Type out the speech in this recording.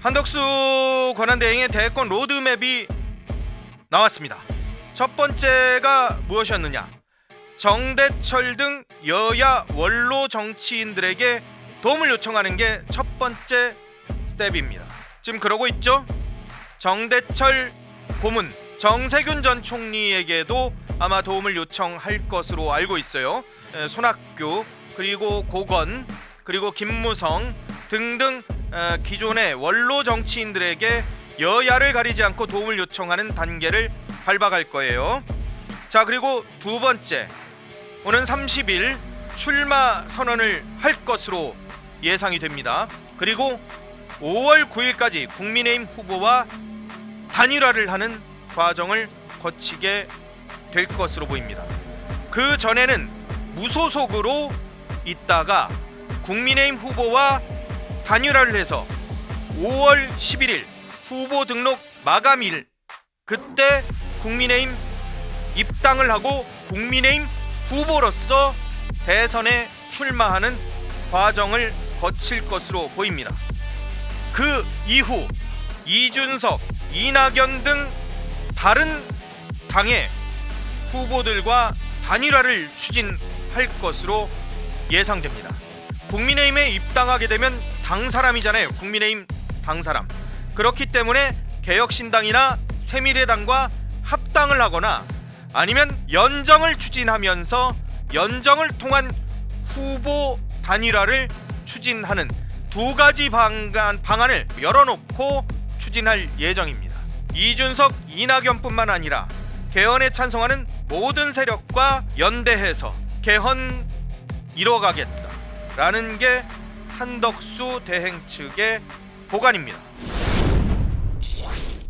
한덕수 권한대행의 대권 로드맵이 나왔습니다. 첫 번째가 무엇이었느냐? 정대철 등 여야 원로 정치인들에게 도움을 요청하는 게 첫 번째 스텝입니다. 지금 그러고 있죠? 정대철 고문 정세균 전 총리에게도 아마 도움을 요청할 것으로 알고 있어요. 에, 손학규 그리고 고건 그리고 김무성 등등 에, 기존의 원로 정치인들에게 여야를 가리지 않고 도움을 요청하는 단계를 밟아갈 거예요. 자 그리고 두 번째 오는 30일 출마 선언을 할 것으로 예상이 됩니다. 그리고 5월 9일까지 국민의힘 후보와 단일화를 하는 과정을 거치게 될 것으로 보입니다. 그 전에는 무소속으로 있다가 국민의힘 후보와 단일화를 해서 5월 11일 후보 등록 마감일 그때 국민의힘 입당을 하고 국민의힘 후보로서 대선에 출마하는 과정을 거칠 것으로 보입니다. 그 이후 이준석, 이낙연 등 다른 당의 후보들과 단일화를 추진할 것으로 예상됩니다. 국민의힘에 입당하게 되면 당 사람이잖아요. 국민의힘 당 사람. 그렇기 때문에 개혁신당이나 새미래당과 합당을 하거나 아니면 연정을 추진하면서 연정을 통한 후보 단일화를 추진하는 두 가지 방안, 방안을 열어놓고 추진할 예정입니다. 이준석, 이낙연뿐만 아니라 개헌에 찬성하는 모든 세력과 연대해서 개헌 이뤄가겠다라는 게 한덕수 대행 측의 보관입니다.